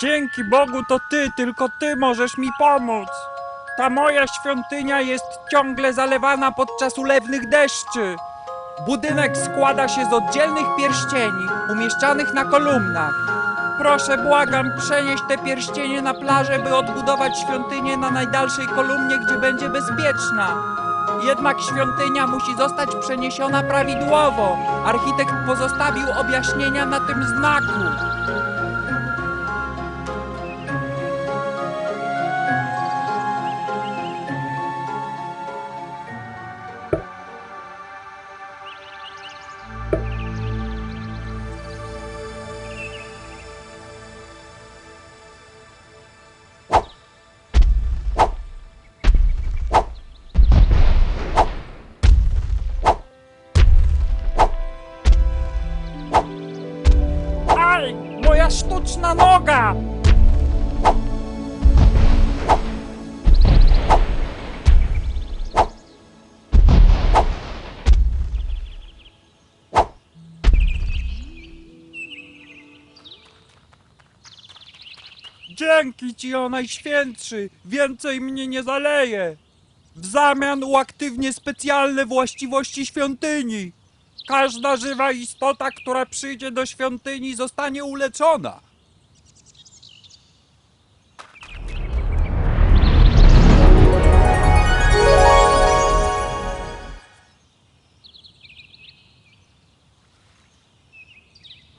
Dzięki Bogu to ty, tylko ty możesz mi pomóc. Ta moja świątynia jest ciągle zalewana podczas ulewnych deszczy. Budynek składa się z oddzielnych pierścieni, umieszczanych na kolumnach. Proszę, błagam, przenieść te pierścienie na plażę, by odbudować świątynię na najdalszej kolumnie, gdzie będzie bezpieczna. Jednak świątynia musi zostać przeniesiona prawidłowo. Architekt pozostawił objaśnienia na tym znaku. Moja sztuczna noga! Dzięki ci o najświętszy, więcej mnie nie zaleje. W zamian uaktywnię specjalne właściwości świątyni. Każda żywa istota, która przyjdzie do świątyni, zostanie uleczona.